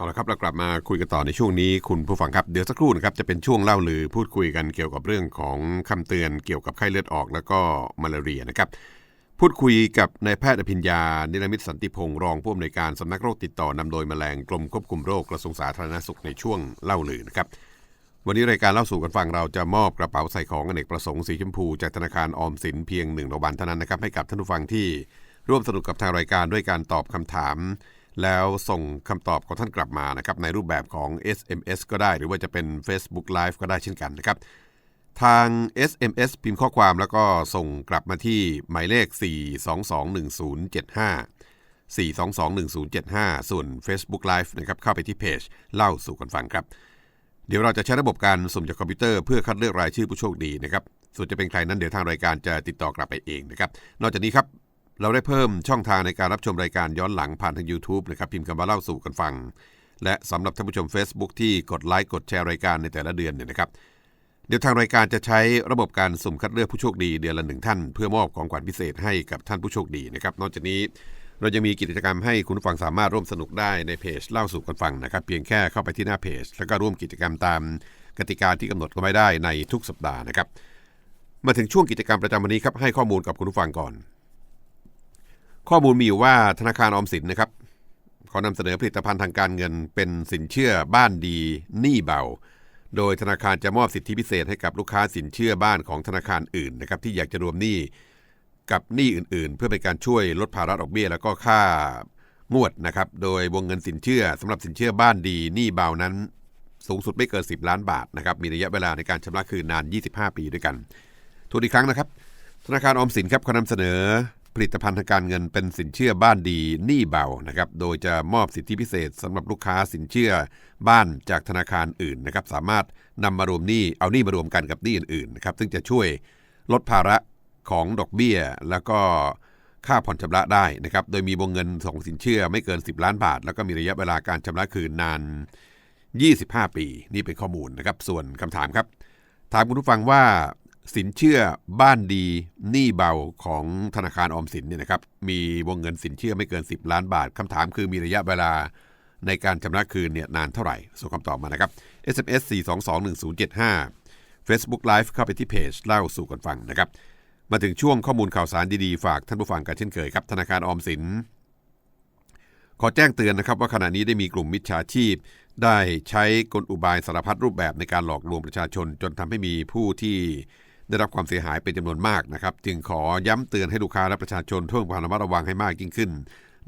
เอาละครับเรากลับมาคุยกันต่อในช่วงนี้คุณผู้ฟังครับเดี๋ยวสักครู่นะครับจะเป็นช่วงเล่าลือพูดคุยกันเกี่ยวกับเรื่องของคำเตือนเกี่ยวกับไข้เลือดออก แล้วก็มาลาเรียนะครับ พูดคุยกับนายแพทย์อภิญญานิรมิตสันติพงศ์รองผู้อำนวยการสำนักโรคติดต่อนำโดยแมลงกรมควบคุมโรคกระทรวงสาธารณสุขในช่วงเล่าลือนะครับวันนี้รายการเล่าสู่กันฟังเราจะมอบกระเป๋าใส่ของอเนกประสงค์สีชมพูจากธนาคารออมสินเพียงหนึ่งรางวัลเท่านั้นนะครับให้กับท่านผู้ฟังที่ร่วมสนุกกับทางรายการด้วยการตอบคำถาม แล้วส่งคำตอบของท่านกลับมานะครับในรูปแบบของ SMS ก็ได้หรือว่าจะเป็น Facebook Live ก็ได้เช่นกันนะครับ ทาง SMS พิมพ์ข้อความแล้วก็ส่งกลับมาที่หมายเลข 4221075 4221075 ส่วน Facebook Live นะครับเข้าไปที่เพจเล่าสู่กันฟังครับ เดี๋ยวเราจะใช้ระบบการสุ่มจากคอมพิวเตอร์เพื่อคัดเลือกรายชื่อผู้โชคดีนะครับส่วนจะเป็นใครนั้นเดี๋ยวทางรายการจะติดต่อกลับไปเองนะครับ นอกจากนี้ครับ เราได้เพิ่มช่องทางในการรับชมรายการย้อนหลังผ่านทาง YouTube นะครับพิมพ์คำว่าเล่าสู่กันฟัง และสำหรับท่านผู้ชม Facebook ที่กดไลค์กดแชร์รายการในแต่ละเดือนเนี่ยนะครับเดี๋ยวทางรายการจะใช้ระบบการสุ่มคัดเลือกผู้โชคดีเดือนละหนึ่งท่าน เพื่อมอบของขวัญพิเศษให้กับท่านผู้โชคดีนะครับนอกจากนี้เราจะมีกิจกรรมให้คุณผู้ฟังสามารถร่วมสนุกได้ในเพจเล่าสู่กันฟังนะครับ เพียงแค่เข้าไปที่หน้าเพจ แล้วก็ร่วมกิจกรรมตามกติกาที่กำหนดกันไว้ได้ในทุกสัปดาห์นะครับ มาถึงช่วงกิจกรรมประจำวันนี้ครับให้ข้อมูลกับคุณผู้ฟังก่อน ข้อมูลมีอยู่ว่าธนาคารออมสินนะครับขอนำเสนอผลิตภัณฑ์ทางการเงินเป็นสินเชื่อบ้านดีหนี้เบา โดยธนาคารจะมอบสิทธิพิเศษให้กับลูกค้าสินเชื่อบ้านของธนาคารอื่นนะครับที่อยากจะรวมหนี้กับหนี้อื่นๆ เพื่อเป็นการช่วยลดภาระดอกเบี้ย แล้วก็ค่างวดนะครับโดยวงเงินสินเชื่อสำหรับสินเชื่อบ้านดีหนี้เบานั้น สูงสุดไม่เกิน 10 ล้านบาทนะครับมีระยะเวลาในการชำระคืนนาน 25 ปีด้วยกันทวนอีกครั้งนะครับ ธนาคารออมสินครับเขานำเสนอ ผลิตภัณฑ์ทางการเงินเป็นสินเชื่อบ้านดีหนี้เบานะครับ โดยจะมอบสิทธิพิเศษสำหรับลูกค้าสินเชื่อบ้านจากธนาคารอื่นนะครับ สามารถนำมารวมหนี้เอาหนี้มารวมกันกับหนี้อื่นๆนะครับ ซึ่งจะช่วยลดภาระของดอกเบี้ย แล้วก็ค่าผ่อนชำระได้นะครับ โดยมีวงเงินของสินเชื่อไม่เกิน 10 ล้านบาท แล้วก็มีระยะเวลาการชำระคืนนาน 25 ปี นี่เป็นข้อมูลนะครับ ส่วนคำถามครับ ถามคุณผู้ฟังว่า สินเชื่อบ้านดีหนี้เบาของธนาคารออมสินเนี่ยนะครับมีวงเงินสินเชื่อไม่เกิน 10 ล้านบาทคำถามคือมีระยะเวลาในการชำระคืนเนี่ยนานเท่าไหร่ส่งคำตอบมานะครับ SMS 4221075 Facebook Live เข้าไปที่เพจเล่าสู่กันฟังนะครับ มาถึงช่วงข้อมูลข่าวสารดีๆ ฝากท่านผู้ฟังกันเช่นเคยครับ ธนาคารออมสิน ขอแจ้งเตือนนะครับว่าขณะนี้ได้มีกลุ่มมิจฉาชีพ ได้ใช้กลอุบายสารพัดรูปแบบในการหลอกลวงประชาชน จนทำให้มีผู้ที่ ได้รับความเสียหายเป็นจำนวนมากนะครับ จึงขอย้ำเตือนให้ลูกค้าและประชาชนเพิ่มความระมัดระวังให้มากยิ่งขึ้น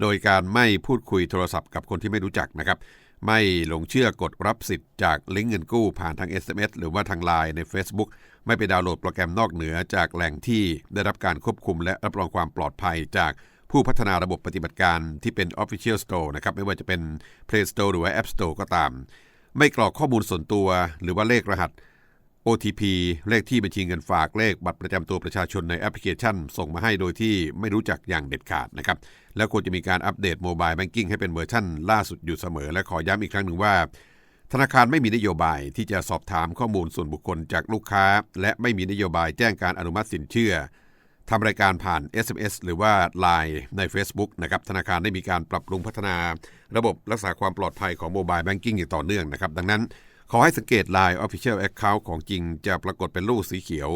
โดยการไม่พูดคุยโทรศัพท์กับคนที่ไม่รู้จักนะครับ ไม่หลงเชื่อกดรับสิทธิ์จากลิงก์เงินกู้ผ่านทาง SMS หรือว่าทางไลน์ใน Facebook ไม่ไปดาวน์โหลดโปรแกรมนอกเหนือจากแหล่งที่ได้รับการควบคุมและรับรองความปลอดภัยจากผู้พัฒนาระบบปฏิบัติการที่เป็น Official Store นะครับไม่ว่าจะเป็น Play Store หรือว่า App Store ก็ตาม ไม่กรอกข้อมูลส่วนตัวหรือว่าเลขรหัส OTP เลขที่บัญชีเงินฝากเลขบัตรประจำตัวประชาชนในแอปพลิเคชัน ส่งมาให้โดยที่ไม่รู้จักอย่างเด็ดขาดนะครับ แล้วควรจะมีการอัปเดตโมบายแบงกิ้งให้เป็นเวอร์ชันล่าสุดอยู่เสมอ และขอย้ำอีกครั้งหนึ่งว่า ธนาคารไม่มีนโยบายที่จะสอบถามข้อมูลส่วนบุคคลจากลูกค้า และไม่มีนโยบายแจ้งการอนุมัติสินเชื่อทำรายการผ่าน SMS หรือว่า Line ใน Facebook นะครับธนาคารได้มีการปรับปรุงพัฒนา ระบบรักษาความปลอดภัยของโมบายแบงกิ้งอย่างต่อเนื่องนะครับดังนั้น ขอให้สังเกต Line Official Account ของจริงจะปรากฏเป็นลูกสีเขียว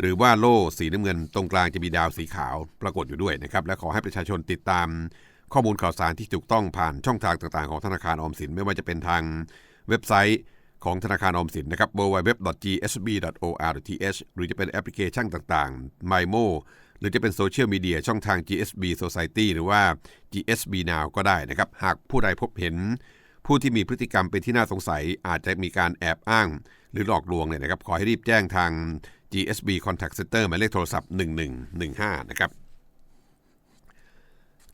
หรือว่าโล่สีน้ำเงินตรงกลางจะมีดาวสีขาวปรากฏอยู่ด้วยนะครับ และขอให้ประชาชนติดตามข้อมูลข่าวสารที่ถูกต้องผ่านช่องทางต่างๆ ของธนาคารออมสิน ไม่ว่าจะเป็นทางเว็บไซต์ของธนาคารออมสินนะครับ www.gsb.or.th หรือจะเป็นแอปพลิเคชันต่างๆ MyMo หรือจะเป็นโซเชียลมีเดียช่องทาง GSB Society หรือว่า GSB Now ก็ได้นะครับ หากผู้ใดพบเห็น ผู้ที่มีพฤติกรรมเป็นที่น่าสงสัยอาจจะมีการแอบอ้าง หรือหลอกลวงเนี่ยนะครับ ขอให้รีบแจ้งทาง GSB Contact Center หมายเลขโทรศัพท์ 1115 นะครับ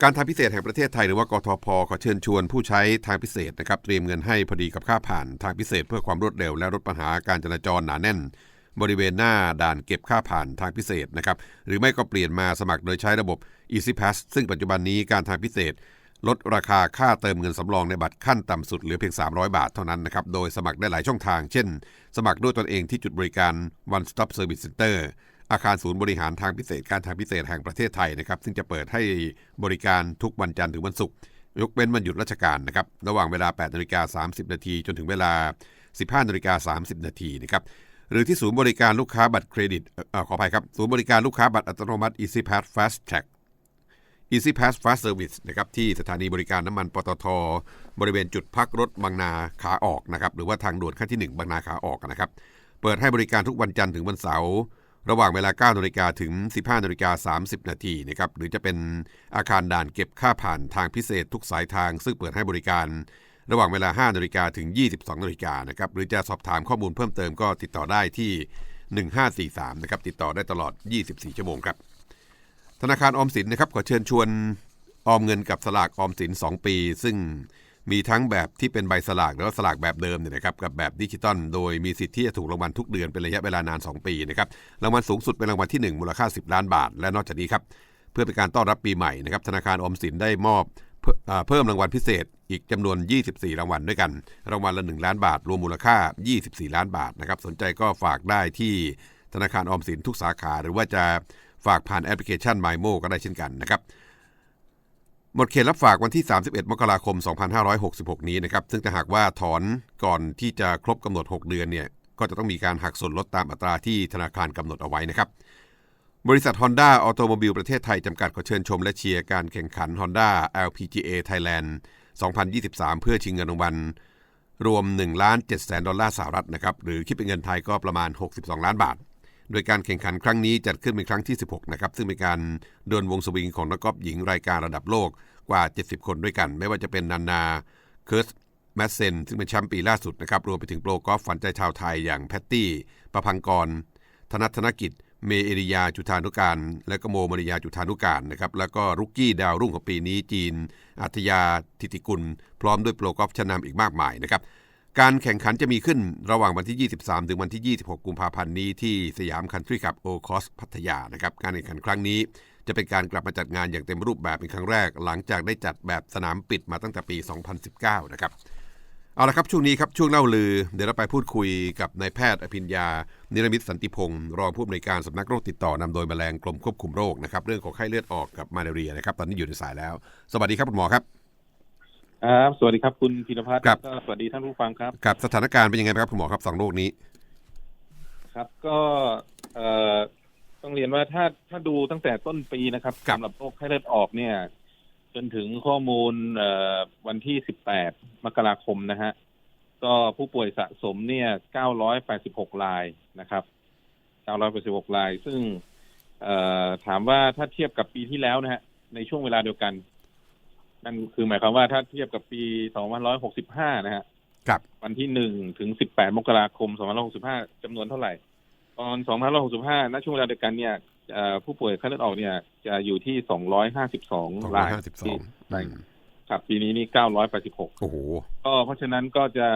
การทางพิเศษแห่งประเทศไทยหรือว่ากทพขอเชิญชวนผู้ใช้ทางพิเศษนะครับเตรียมเงินให้พอดีกับค่าผ่านทางพิเศษเพื่อความรวดเร็วและลดปัญหาการจราจรหนาแน่น บริเวณหน้าด่านเก็บค่าผ่านทางพิเศษนะครับหรือไม่ก็เปลี่ยนมาสมัครโดยใช้ระบบ Easy Pass ซึ่งปัจจุบันนี้การทางพิเศษ ลดราคาค่าเติมเงินสำรองในบัตรขั้นต่ำสุดเหลือเพียง 300 บาทเท่านั้นนะครับ โดยสมัครได้หลายช่องทาง เช่น สมัครด้วยตนเองที่จุดบริการ One Stop Service Center อาคารศูนย์บริหารทางพิเศษการทางพิเศษแห่งประเทศไทยนะครับ ซึ่งจะเปิดให้บริการทุกวันจันทร์ถึงวันศุกร์ ยกเว้นวันหยุดราชการนะครับ ระหว่างเวลา 8นาฬิกา30 นาทีจนถึงเวลา 15นาฬิกา30 นาทีนะครับ หรือที่ศูนย์บริการลูกค้าบัตรเครดิตออขออภัยครับ ศูนย์บริการลูกค้าบัตรอัตโนมัติ Easy Pass Fast Track Easy Pass Fast Service นะครับที่สถานีบริการน้ำมันปตท บริเวณจุดพักรถบางนาขาออกนะครับหรือว่าทางด่วนขั้นที่ 1 บางนาขาออกนะครับ เปิดให้บริการทุกวันจันทร์ถึงวันเสาร์ระหว่างเวลา 9นาฬิกาถึง 15นาฬิกา30 นาทีนะครับหรือจะเป็นอาคารด่านเก็บค่าผ่านทางพิเศษทุกสายทาง ซึ่งเปิดให้บริการ ระหว่างเวลา 5นาฬิกาถึง 22นาฬิกานะครับหรือจะสอบถามข้อมูลเพิ่มเติมก็ติดต่อได้ที่ 1543นะครับติดต่อได้ตลอด 24 ชั่วโมงครับ ธนาคารออมสินนะครับขอเชิญชวนออมเงินกับสลากออมสิน 2 ปี ซึ่งมีทั้งแบบที่เป็นใบสลากแล้วสลากแบบเดิมเนี่ยนะครับกับแบบดิจิตอลโดยมีสิทธิ์ที่จะถูกรางวัลทุกเดือนเป็นระยะเวลานาน 2 ปีนะครับรางวัลสูงสุดเป็นรางวัลที่ 1 มูลค่า 10 ล้านบาท และนอกจากนี้ครับเพื่อเป็นการต้อนรับปีใหม่นะครับธนาคารออมสินได้มอบเพิ่มอ่าเพิ่มรางวัลพิเศษอีกจำนวน 24 รางวัลด้วยกัน รางวัลละ 1 ล้านบาท รวมมูลค่า 24 ล้านบาทนะครับสนใจก็ฝากได้ที่ธนาคารออมสินทุกสาขาหรือว่าจะ ฝากผ่านแอปพลิเคชัน MyMo ก็ได้เช่นกันนะครับหมดเขตรับฝากวันที่ 31 มกราคม 2566 นี้นะครับ ซึ่งถ้าหากว่าถอนก่อนที่จะครบกำหนด 6 เดือนเนี่ย ก็จะต้องมีการหักส่วนลดตามอัตราที่ธนาคารกำหนดเอาไว้นะครับ บริษัท Honda Automobile ประเทศไทยจำกัดขอเชิญชมและเชียร์การแข่งขัน Honda LPGA Thailand 2023 เพื่อชิงเงินรางวัลรวม1ล้าน7แสนดอลลาร์สหรัฐนะครับ หรือคิดเป็นเงินไทยก็ประมาณ 62 ล้านบาท โดยการแข่งขันครั้งนี้จัดขึ้นเป็นครั้งที่ 16 นะครับ ซึ่งเป็นการเดินวงสวิงของนักกอล์ฟหญิงรายการระดับโลกกว่า 70 คนด้วยกัน ไม่ว่าจะเป็นนานาเคิร์สแมสเซนซึ่งเป็นแชมป์ปีล่าสุดนะครับ รวมไปถึงโปรกอล์ฟฝันใจชาวไทยอย่างแพตตี้ประพังกร ธนัทธนกิจ เมเอริยาจุธานุการ และก็โมมริยาจุธานุการนะครับ แล้วก็รุกกี้ดาวรุ่งของปีนี้จีน อัธยาทิติกุล พร้อมด้วยโปรกอล์ฟชั้นนำอีกมากมายนะครับ การแข่งขันจะมีขึ้นระหว่างวันที่ 23 ถึงวันที่ 26 กุมภาพันธ์นี้ที่สยามคันทรีคลับโอคอสพัทยานะครับ การแข่งขันครั้งนี้จะเป็นการกลับมาจัดงานอย่างเต็มรูปแบบเป็นครั้งแรก หลังจากได้จัดแบบสนามปิดมาตั้งแต่ปี 2019 นะครับ เอาละครับช่วงนี้ครับช่วงเล่าลือ เดี๋ยวเราไปพูดคุยกับนายแพทย์อภิญญา นิรมิตสันติพงศ์รองผู้อำนวยการสำนักโรคติดต่อนำโดยแมลงกรมควบคุมโรคนะครับเรื่องของไข้เลือดออกกับมาเรียนะครับตอนนี้อยู่ในสายแล้ว สวัสดีครับคุณหมอครับ ครับ สวัสดีครับคุณพีรพัฒน์ครับแล้วก็สวัสดีท่านผู้ฟังครับ กับสถานการณ์เป็นยังไงบ้างครับคุณหมอครับสองโรคนี้ ครับ ก็เอ่อต้องเรียนว่าถ้าถ้าดูตั้งแต่ต้นปีนะครับครับ สำหรับโรคไข้เลือดออกเนี่ย จนถึงข้อมูลเอ่อวันที่ 18 มกราคมนะฮะ ก็ผู้ป่วยสะสมเนี่ย 986 รายนะครับ 986 ราย ซึ่งเอ่อถามว่าถ้าเทียบกับปีที่แล้วนะฮะ ในช่วงเวลาเดียวกัน นั่นคือหมายความว่าถ้าเทียบกับปี 2565 นะฮะครับวันที่หนึ่งถึงสิบแปดมกราคมสองพันหกสิบห้าจำนวนเท่าไหร่ ตอนสองพันหกสิบห้าณช่วงเวลาเดียวกันเนี่ยเอ่อผู้ป่วยไข้เลือดออกเนี่ย จะอยู่ที่สองร้อยห้าสิบสองราย252ใช่ครับปีนี้นี่เก้าร้อยแปดสิบหกโอ้โห ก็เพราะฉะนั้นก็จะ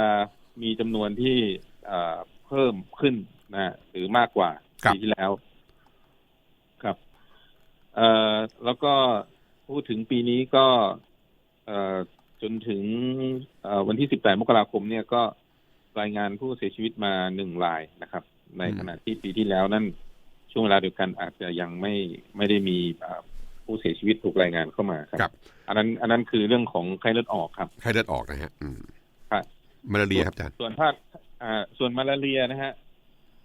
มีจำนวนที่เอ่อเพิ่มขึ้นนะหรือมากกว่าครับปีที่แล้ว ครับ เอ่อแล้วก็พูดถึงปีนี้ก็เอ่อ จนถึงเอ่อวันที่ 18 มกราคมเนี่ยก็รายงานผู้เสียชีวิตมาหนึ่งรายนะครับ ในขณะที่ปีที่แล้วนั่นช่วงเวลาเดียวกันอาจจะยังไม่ไม่ได้มีเอ่อผู้เสียชีวิตถูกรายงานเข้ามาครับครับ อันนั้น อันนั้นคือเรื่องของไข้เลือดออกครับไข้เลือดออกนะฮะอืมครับมาลาเรียครับอาจารย์ส่วนภาคอ่าส่วนมาลาเรียนะฮะ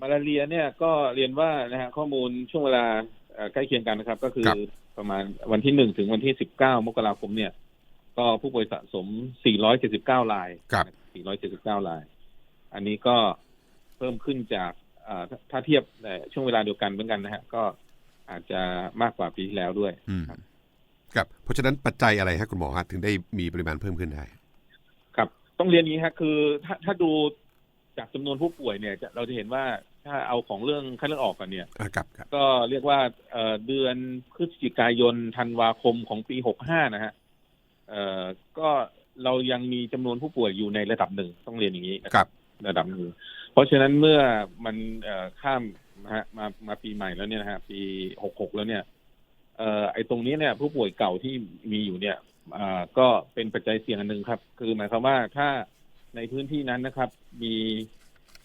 มาลาเรียเนี่ยก็เรียนว่านะฮะข้อมูลช่วงเวลาเอ่อใกล้เคียงกันนะครับ ก็คือครับประมาณวันที่หนึ่งถึงวันที่สิบเก้ามกราคมเนี่ย ก็ผู้ป่วยสะสม 479 รายครับ479 ราย อันนี้ก็เพิ่มขึ้นจากอ่าถ้าถ้าเทียบในช่วงเวลาเดียวกันเหมือนกันนะฮะ ก็อาจจะมากกว่าปีที่แล้วด้วยอืมครับเพราะฉะนั้นปัจจัยอะไรฮะคุณหมอฮะถึงได้มีปริมาณเพิ่มขึ้นได้ ครับ ต้องเรียนอย่างนี้ครับคือถ้าถ้าดูจากจำนวนผู้ป่วยเนี่ยจะเราจะเห็นว่าถ้าเอาของเรื่องไข้เลือดออกกันเนี่ยอ่าครับครับก็เรียกว่าเอ่อเดือนพฤศจิกายนธันวาคมของปีหกห้านะฮะ เอ่อก็เรายังมีจำนวนผู้ป่วยอยู่ในระดับหนึ่งต้องเรียนอย่างนี้นะครับ ระดับหนึ่งเพราะฉะนั้นเมื่อมันเอ่อข้ามนะฮะมามาปีใหม่แล้วเนี่ยนะฮะปีหกหกแล้วเนี่ยเอ่อไอ้ตรงนี้เนี่ย ผู้ป่วยเก่าที่มีอยู่เนี่ยอ่าก็เป็นปัจจัยเสี่ยงอันหนึ่งครับ คือหมายความว่าถ้าในพื้นที่นั้นนะครับ มี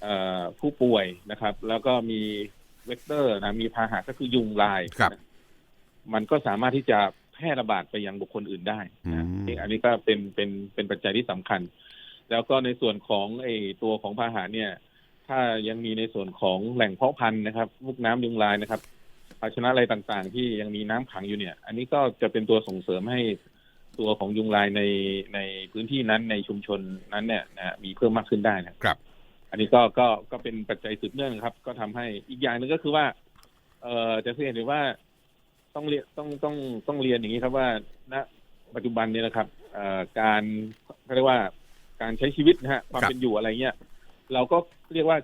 เอ่อผู้ป่วยนะครับ แล้วก็มีเวกเตอร์นะมีพาหะก็คือยุงลายครับมันก็สามารถที่จะ แพร่ระบาดไปยังบุคคลอื่นได้นะอืมอันนี้ก็เป็นเป็นเป็นปัจจัยที่สำคัญ แล้วก็ในส่วนของไอ้ตัวของพาหะเนี่ย ถ้ายังมีในส่วนของแหล่งเพาะพันธุ์นะครับลูกน้ำยุงลายนะครับ ภาชนะอะไรต่างๆ ที่ยังมีน้ำขังอยู่เนี่ย อันนี้ก็จะเป็นตัวส่งเสริมให้ตัวของยุงลายในในพื้นที่นั้นในชุมชนนั้นเนี่ยนะฮะมีเพิ่มมากขึ้นได้นะครับ อันนี้ก็ก็ก็เป็นปัจจัยสืบเนื่องครับ ก็ทำให้อีกอย่างหนึ่งก็คือว่า เอ่อจะสังเห็นได้ว่า ต้องเรียนต้องต้องต้องเรียนอย่างนี้ครับว่าณปัจจุบันเนี่ยนะครับเอ่อการเขาเรียกว่าการใช้ชีวิตนะฮะความครับเป็นอยู่อะไรเงี้ยเราก็เรียกว่า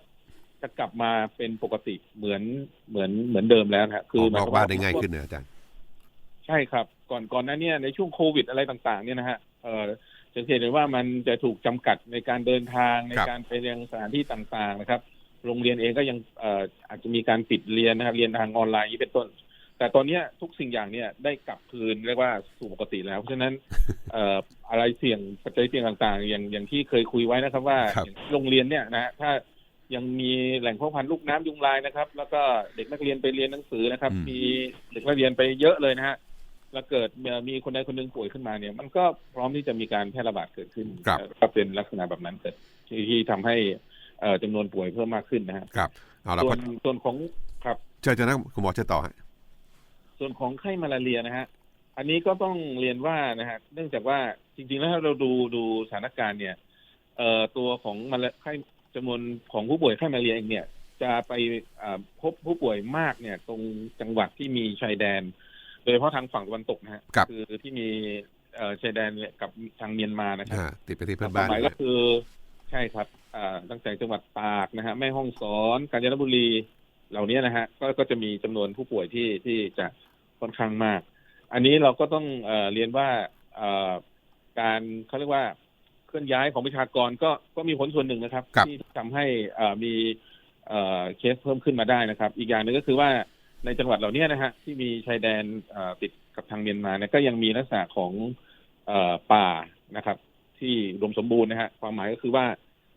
จะกลับมาเป็นปกติเหมือนเหมือนเหมือนเดิมแล้วนะฮะออกหนมายอคกวามบ้านว่าได้ง่ายขึ้นนะอาจารย์ใช่ครับ ก่อนก่อนหน้าเนี้ในช่วงโควิดอะไรต่างๆ เนี่ยนะฮะเอ่อจะเห็นได้ว่ามันจะถูกจำกัดในการเดินทางในครับการไปยังสถานที่ต่างๆนะครับ โรงเรียนเองก็ยังเอ่ออาจจะมีการปิดเรียนนะครับ เรียนทางออนไลน์อย่างนี้เป็นต้น แต่ตอนเนี้ยทุกสิ่งอย่างเนี่ยได้กลับคืนเรียกว่าสู่ปกติแล้วเพราะฉะนั้นเอ่ออะไรเสี่ยงปัจจัยเสี่ยงต่างๆ อย่างอย่างที่เคยคุยไว้นะครับ ว่าครับ อย่างโรงเรียนเนี่ยนะฮะถ้ายังมีแหล่งเพาะพันธุ์ลูกน้ำยุงลายนะครับ แล้วก็เด็กนักเรียนไปเรียนหนังสือนะครับ อืม มีเด็กนักเรียนไปเยอะเลยนะฮะแล้วเกิดมีคนใดคนหนึ่งป่วยขึ้นมาเนี่ย มันก็พร้อมที่จะมีการแพร่ระบาดเกิดขึ้นครับเอ่อก็เป็นลักษณะแบบนั้นเกิดที่ที่ทำให้เอ่อจำนวนป่วยเพิ่มมากขึ้นนะฮะครับเอาละส่พวอนส่วนของครับ เชิญเชิญนะคุณหมอเชิญต่อฮะ ส่วนของไข้มาลาเรียนะฮะอันนี้ก็ต้องเรียนว่านะฮะเนื่องจากว่าจริงๆแล้วถ้าเราดูดูสถานการณ์เนี่ยเอ่อตัวของมาลาไข้จำนวนของผู้ป่วยไข้มาลาเรียเองเนี่ย จะไปอ่าพบผู้ป่วยมากเนี่ย ตรงจังหวัดที่มีชายแดน โดยเฉพาะทางฝั่งตะวันตกนะฮะครับคือที่มีเอ่อชายแดนเนี่ยกับทางเมียนมานะครับอ่าติดไปที่เพื่อนคบ้าวานมหมายก็คือใช่ครับอ่าตั้งแต่จังหวัดตากนะฮะแม่ฮ่องสอนกาญจนบุรีเหล่านี้นะฮะก็ก็จะมีจำนวนผู้ป่วยที่ที่จะ ค่อนข้างมาก อันนี้เราก็ต้องเอ่อเรียนว่าเอ่อการเขาเรียกว่าเคลื่อนย้ายของประชากรก็ก็มีผลส่วนหนึ่งนะครับครับที่ทำให้เอ่อมีเอ่อเคสเพิ่มขึ้นมาได้นะครับ อีกอย่างหนึ่งก็คือว่าในจังหวัดเหล่านี้นะฮะที่มีชายแดนเอ่อติดกับทางเมียนมาเนี่ยก็ยังมีลักษณะของเอ่อป่านะครับ ที่อุดมสมบูรณ์นะฮะความหมายก็คือว่า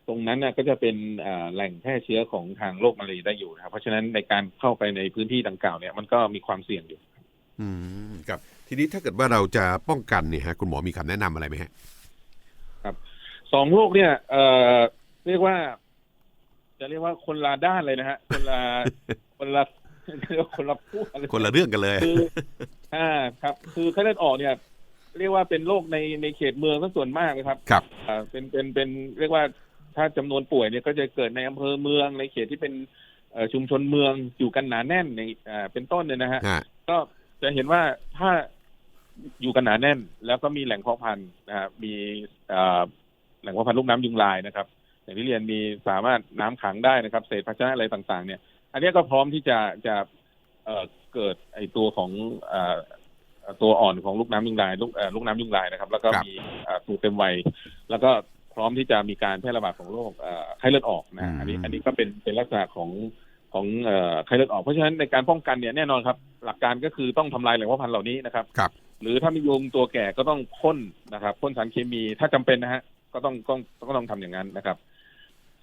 ตรงนั้นน่ะก็จะเป็นเอ่อแหล่งแพร่เชื้อของทางโรคมาลาเรียได้อยู่นะครับ เพราะฉะนั้นในการเข้าไปในพื้นที่ดังกล่าวเนี่ยมันก็มีความเสี่ยงอยู่ อืมครับทีนี้ถ้าเกิดว่าเราจะป้องกันเนี่ยฮะคุณหมอมีคำแนะนำอะไรไหมฮะสองโรคเนี่ยเอ่อเรียกว่า จะเรียกว่าคนละด้านเลยนะฮะ คนละคนละเรียกว่าคนละพวกเลยคนละเรื่องกันเลยคืออ่าครับ คือไข้เลือดออกเนี่ย เรียกว่าเป็นโรคในในเขตเมืองก็ส่วนมากนะครับ ครับอ่าเป็นเป็นเป็นเรียกว่าถ้าจำนวนป่วยเนี่ยก็จะเกิดในอำเภอเมืองในเขตที่เป็นเอ่อชุมชนเมืองอยู่กันหนาแน่นในอ่าเป็นต้นเนี่ยนะฮะฮะก็ จะเห็นว่าถ้าอยู่กันหนาแน่น แล้วก็มีแหล่งเพาะพันธุ์นะครับมีเอ่อแหล่งเพาะพันธุ์ลูกน้ำยุงลายนะครับ อย่างที่เรียนมีสามารถน้ำขังได้นะครับ เศษภาชนะอะไรต่างๆ เนี่ย อันนี้ก็พร้อมที่จะจะเอ่อเกิดไอตัวของเอ่อเอ่อตัวอ่อนของลูกน้ำยุงลายลูกเอ่อลูกน้ำยุงลายนะครับ แล้วก็ครับมีเอ่อสูตรเต็มวัยแล้วก็พร้อมที่จะมีการแพร่ระบาดของโรคเอ่อไข้เลือดออกนะอันนี้อันนี้ก็เป็นเป็นลักษณะของ ของเอ่อไข้เลือดออกเพราะฉะนั้นในการป้องกันเนี่ยแน่นอนครับ หลักการก็คือต้องทำลายแหล่งเพาะพันธุ์เหล่านี้นะครับครับ หรือถ้ามียุงตัวแก่ก็ต้องพ่นนะครับพ่นสารเคมีถ้าจำเป็นนะฮะก็ต้องต้องก็ต้องทำอย่างนั้นนะครับ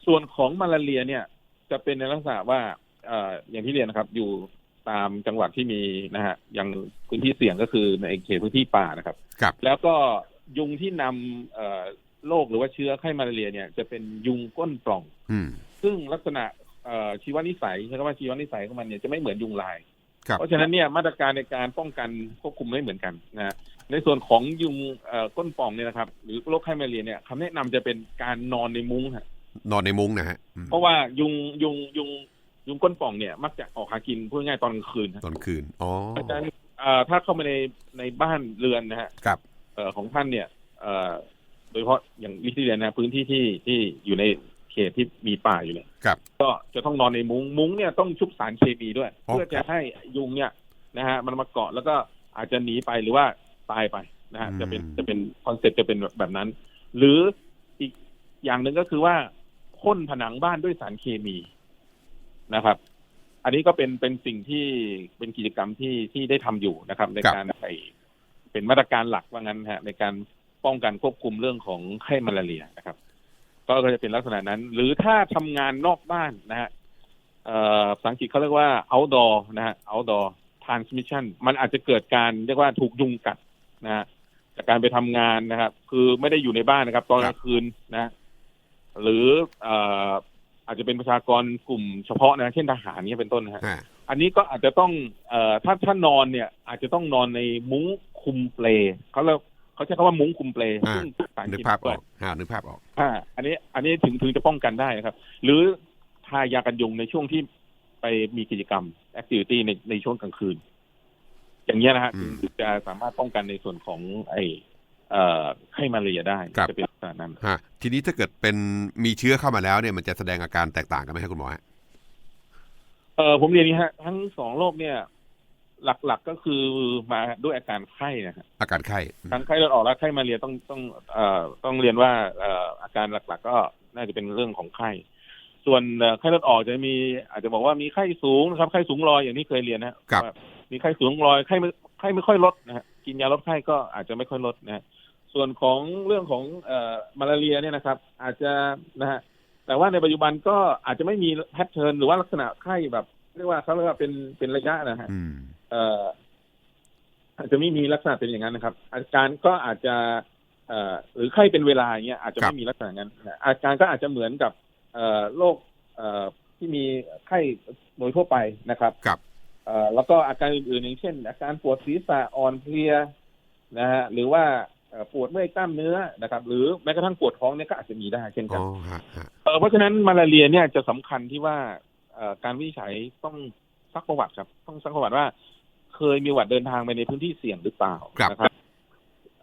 ส่วนของมาลาเรียเนี่ย จะเป็นในลักษณะว่าเอ่ออย่างที่เรียนนะครับ อยู่ตามจังหวัดที่มีนะฮะอย่างพื้นที่เสี่ยงก็คือในเขตพื้นที่ป่านะครับครับ แล้วก็ยุงที่นำเอ่อโรคหรือว่าเชื้อไข้มาลาเรียเนี่ยจะเป็นยุงก้นปล่องอืมซึ่งลักษณะเอ่อ ชีวนิสัยใช้คำว่าชีวนิสัยของมันเนี่ยจะไม่เหมือนยุงลายครับเพราะฉะนั้นเนี่ยมาตรการในการป้องกันควบคุมไม่เหมือนกันนะฮะในส่วนของยุงเอ่อก้นป่องเนี่ยนะครับ หรือโรคไข้มาลาเรียเนี่ยคำแนะนำจะเป็นการนอนในมุ้งฮะนอนในมุ้งนะฮะอืมเพราะว่ายุงยุงยุงยุงก้นป่องเนี่ยมักจะออกหากินพูดง่ายๆตอนกลางคืนฮะตอนคืนอ๋อเพราะฉะนั้นเอ่อถ้าเข้ามาในในบ้านเรือนนะฮะครับเอ่อของท่านเนี่ยเอ่อโดยเฉพาะอย่างวิธีเรียนนะพื้นที่ที่ที่อยู่ในเข ตที่มีป่าอยู่เนี่ยครับก็จะต้องนอนในมุ้งมุ้งเนี่ยต้องชุบสารเคมีด้วยอ๋อเพื่อจะให้ยุงเนี่ยนะฮะมันมาเกาะแล้วก็อาจจะหนีไปหรือว่าตายไปนะฮะจะเป็นจะเป็นคอนเซ็ปต์จะเป็นแบบนั้น หรืออีกอย่างหนึ่งก็คือว่าพ่นผนังบ้านด้วยสารเคมีนะครับ อันนี้ก็เป็นเป็นสิ่งที่เป็นกิจกรรมที่ที่ได้ทำอยู่นะครับ ในครับการไปเป็นมาตรการหลักว่างั้นฮะในการป้องกันควบคุมเรื่องของไข้มาลาเรียนะครับ ก็ก็จะเป็นลักษณะนั้น หรือถ้าทำงานนอกบ้านนะฮะเอ่อภาษาอังกฤษเขาเรียกว่า outdoor นะฮะ outdoor transmission มันอาจจะเกิดการเรียกว่าถูกยุงกัดนะฮะจากการไปทำงานนะครับ คือไม่ได้อยู่ในบ้านนะครับ ตอนกลางคืนนะ หรือเอ่ออาจจะเป็นประชากรกลุ่มเฉพาะนะ เช่นทหารเนี้ยเป็นต้นนะฮะอ่าอันนี้ก็อาจจะต้องเอ่อถ้าถ้านอนเนี่ย อาจจะต้องนอนในมุ้งคุมเปลเขาเรียก เขาใช้คำว่ามุ้งคุมเปลอ่าซึ่งภาษาอังนึกกฤษภาพออกอ่านึกภาพออกอ่าอันนี้ อันนี้ถึงถึงจะป้องกันได้นะครับ หรือทายากันยุงในช่วงที่ไปมีกิจกรรมแอคทิวิตี้ในในช่วงกลางคืน อย่างเงี้ยนะฮะอืมถึงจะสามารถป้องกันในส่วนของไอเอ่อไข้มาเรียได้ครับจะเป็นลักษณะนั้นฮะทีนี้ถ้าเกิดเป็นมีเชื้อเข้ามาแล้วเนี่ยมันจะแสดงอาการแตกต่างกันไหมครับคุณหมอฮะเออผมเรียนนี้ฮะทั้งสองโรคเนี่ย หลักๆก็คือมาด้วยอาการไข้นะฮะอาการไข้ทั้งไข้เลือดออกและไข้มาเรียต้องต้องเอ่อต้องเรียนว่าเอ่ออาการหลักๆ ก็น่าจะเป็นเรื่องของไข้ ส่วนเอ่อไข้เลือดออกจะมี อาจจะบอกว่ามีไข้สูงนะครับไข้สูงลอยอย่างที่เคยเรียนนะครับว่ามีไข้สูงลอยไข้ไม่ไข้ไม่ค่อยลดนะฮะกินยาลดไข้ก็อาจจะไม่ค่อยลดนะฮะส่วนของเรื่องของเอ่อมาลาเรียเนี่ยนะครับ อาจจะนะฮะแต่ว่าในปัจจุบันก็อาจจะไม่มีแพทเทิร์นหรือว่าลักษณะไข้แบบเรียกว่าเขาเรียกว่าเป็นเป็นระยะนะฮะอืม เอ่ออาจจะไม่มีลักษณะเป็นอย่างนั้นนะครับ อาการก็อาจจะเอ่อหรือไข้เป็นเวลาอย่างเงี้ยอาจจะครัไม่บมีลักษณะนั้นนะอาการก็อาจจะเหมือนกับเอ่อโรคเอ่อที่มีไข้โดยทั่วไปนะครับครับเอ่อแล้วก็อาการอื่นๆอย่างเช่น อาการปวดศีรษะอ่อนเพลียนะฮะหรือว่าเอ่อปวดเมื่อยกล้ามเนื้อนะครับ หรือแม้กระทั่งปวดท้องเนี่ยก็อาจจะมีได้เช่นกัอ๋นอฮะฮะเอ่อเพราะฉะนั้นมาลาเรียเนี่ยจะสำคัญที่ว่าเอ่อการวินิจฉัยต้องซักประวัติครับ ต้องซักประวัติว่า เคยมีประวัติเดินทางไปในพื้นที่เสี่ยงหรือเปล่านะครับ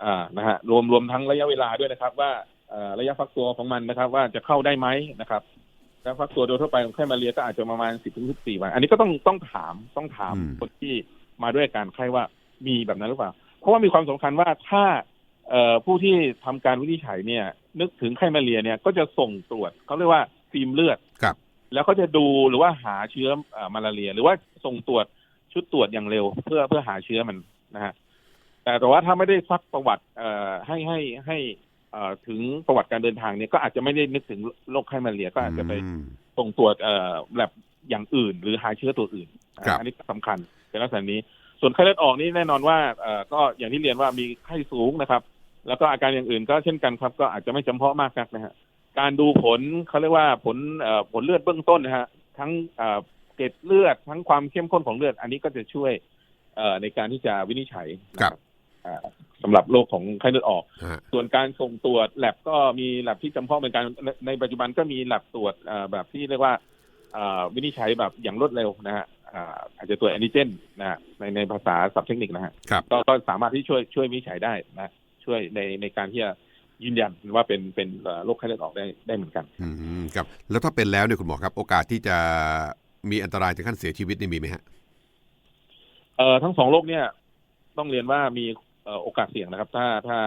อ่านะฮะรวมรวมทั้งระยะเวลาด้วยนะครับ ว่าเอ่อระยะฟักตัวของมันนะครับ ว่าจะเข้าได้ไหมนะครับแล้วฟักตัวโดยทั่วไปของไข้มาเรียก็อาจจะประมาณสิบถึงสิบสี่วัน อันนี้ก็ต้องต้องถามต้องถามอืมคนที่มาด้วยอาการไข้ว่ามีแบบนั้นหรือเปล่า เพราะว่ามีความสำคัญว่าถ้าเอ่อผู้ที่ทำการวินิจฉัยเนี่ย นึกถึงไข้มาเรียเนี่ยก็จะส่งตรวจเขาเรียกว่าฟิล์มเลือดครับ แล้วก็จะดูหรือว่าหาเชื้อเอ่อมาลาเรีย หรือว่าส่งตรวจ ชุดตรวจอย่างเร็ว เพื่อเพื่อหาเชื้อมันนะฮะแต่แต่ว่าถ้าไม่ได้ซักประวัติเอ่อให้ให้ให้เอ่อถึงประวัติการเดินทางเนี่ยก็อาจจะไม่ได้นึกถึงโรคไข้มาลาเรียก็อาจจะไปอืมส่งตรวจเอ่อแบบอย่างอื่น หรือหาเชื้อตัวอื่นนะครับอันนี้สำคัญเป็นลักษณะนี้ ส่วนไข้เลือดออกนี่แน่นอนว่าเอ่อก็อย่างที่เรียนว่ามีไข้สูงนะครับ แล้วก็อาการอย่างอื่นก็เช่นกันครับ ก็อาจจะไม่จำเพาะมากนักนะฮะการดูผลเขาเรียกว่าผลเอ่อผลเลือดเบื้องต้นนะฮะทั้ง เอ่อเกล็ดเลือดทั้งความเข้มข้นของเลือด อันนี้ก็จะช่วยเอ่อในการที่จะวินิจฉัยนะครับอ่าสำหรับโรคของไข้เลือดออกฮะส่วนการส่งตรวจแลบก็มีแลบที่จำเพาะเป็นการในในปัจจุบันก็มีแลบตรวจเอ่อแบบที่เรียกว่าเอ่อวินิจฉัยแบบอย่างรวดเร็วนะฮะอ่าอาจจะตรวจแอนติเจนนะฮะในในภาษาศัพท์เทคนิคนะฮะครับก็ก็สามารถที่ช่วยช่วยวินิจฉัยได้นะช่วยในในการที่จะยืนยันว่าเป็นเป็นเอ่อโรคไข้เลือดออกได้ได้เหมือนกัน อืมครับ แล้วถ้าเป็นแล้วเนี่ยคุณหมอครับ โอกาสที่จะ มีอันตรายถึงขั้นเสียชีวิตนี่มีไหมฮะเอ่อทั้งสองโรคเนี่ย ต้องเรียนว่ามีเอ่อโอกาสเสี่ยงนะครับ ถ้าถ้า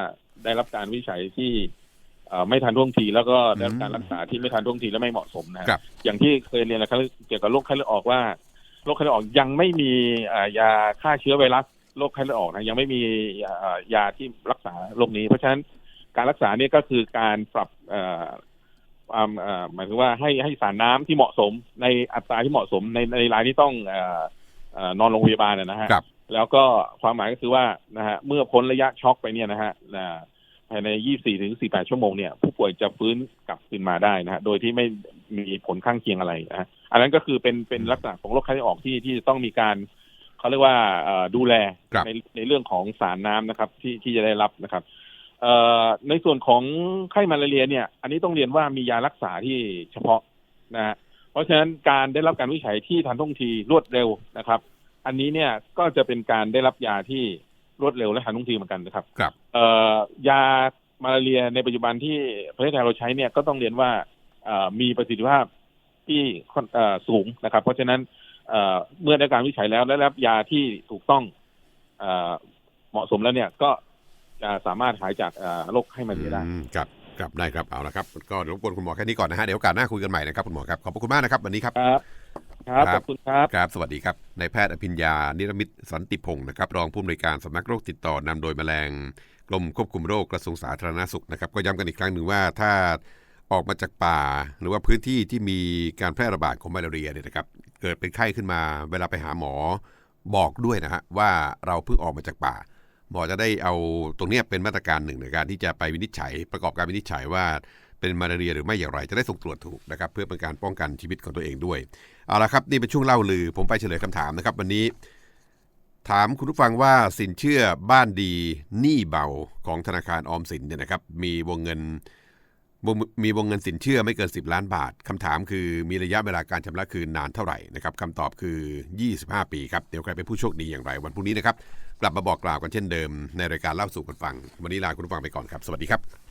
ได้รับการวินิจฉัยที่เอ่อไม่ทันท่วงทีแล้วก็ได้รับการรักษาที่ไม่ทันท่วงทีและไม่เหมาะสมนะฮะครับอย่างที่เคยเรียนนะครับเกี่ยวกับโรคไข้เลือดออกว่าโรคไข้เลือดออกยังไม่มีเอ่อยาฆ่าเชื้อไวรัสโรคไข้เลือดออกนะยังไม่มีเอ่อยาที่รักษาโรคนี้ เพราะฉะนั้นการรักษาเนี่ยก็คือการปรับ หมายถึงว่าให้ให้สารน้ำที่เหมาะสม ในอัตราที่เหมาะสมในในรายที่ต้องเอ่อเอ่อนอนโรงพยาบาลนะนะฮะครับแล้วก็ความหมายก็คือว่านะฮะเมื่อพ้นระยะช็อกไปเนี่ยนะฮะนะภายใน 24 ถึง 48 ชั่วโมงเนี่ยผู้ป่วยจะฟื้นกลับคืนมาได้นะฮะโดยที่ไม่มีผลข้างเคียงอะไรนะฮะอันนั้นก็คือเป็นเป็นลักษณะของโรคไข้เลือดออกที่ที่จะต้องมีการเขาเรียกว่าเอ่อดูแลครับในในเรื่องของสารน้ำนะครับ ที่ที่จะได้รับนะครับเอ่อ ในส่วนของไข้มาลาเรียเนี่ย อันนี้ต้องเรียนว่ามียารักษาที่เฉพาะนะฮะเพราะฉะนั้นการได้รับการวินิจฉัยที่ทันท่วงทีรวดเร็วนะครับ อันนี้เนี่ยก็จะเป็นการได้รับยาที่รวดเร็วและทันท่วงทีเหมือนกันนะครับครับเอ่อยามาลาเรียในปัจจุบันที่ประเทศไทยเราใช้เนี่ยก็ต้องเรียนว่าเอ่อมีประสิทธิภาพที่ค่อนเอ่อสูงนะครับ เพราะฉะนั้นเอ่อเมื่อได้การวิจัยแล้วและได้รับยาที่ถูกต้องเอ่อเหมาะสมแล้วเนี่ยก็ จะสามารถหายจากเอ่อโรคไข้มาลาเรียได้อืมครับครับได้ครับเอาละครับ ก็รบกวนคุณหมอแค่นี้ก่อนนะฮะเดี๋ยวโอกาสหน้าคุยกันใหม่นะครับคุณหมอครับขอบพระคุณมากนะครับวันนี้ครับครับครับคขรับอบคุณครับครับสวัสดีครับนายแพทย์อภิญญา นิรมิตสันติพงศ์นะครับรองผู้อำนวยการสำนักโรคติดต่อนำโดยแมลงกรมควบคุมโรคกระทรวงสาธารณสุขนะครับ ก็ย้ำกันอีกครั้งหนึ่งว่าถ้าออกมาจากป่า หรือว่าพื้นที่ที่มีการแพร่ระบาดของมาลาเรียเนี่ยนะครับ เกิดเป็นไข้ขึ้นมา เวลาไปหาหมอบอกด้วยนะฮะว่าเราเพิ่งออกมาจากป่า หมอจะได้เอาตรงนี้เป็นมาตรการหนึ่งในการที่จะไปวินิจฉัย ประกอบการวินิจฉัยว่าเป็นมาลาเรียหรือไม่อย่างไรจะได้ส่งตรวจถูกนะครับ เพื่อเป็นการป้องกันชีวิตของตัวเองด้วยเอาละครับนี่เป็นช่วงเล่าลือ ผมไปเฉลยคำถามนะครับ วันนี้ ถามคุณผู้ฟังว่าสินเชื่อบ้านดีหนี้เบาของธนาคารออมสินเนี่ยนะครับ มีวงเงิน มีวงเงินสินเชื่อไม่เกิน 10 ล้านบาทคำถามคือมีระยะเวลาการชำระคืนนานเท่าไหร่นะครับคำตอบคือ 25 ปีครับ เดี๋ยวใครเป็นผู้โชคดีอย่างไร วันพรุ่งนี้นะครับ กลับมาบอกกล่าวกันเช่นเดิมในรายการเล่าสู่กันฟัง วันนี้ลาคุณผู้ฟังไปก่อนครับ สวัสดีครับ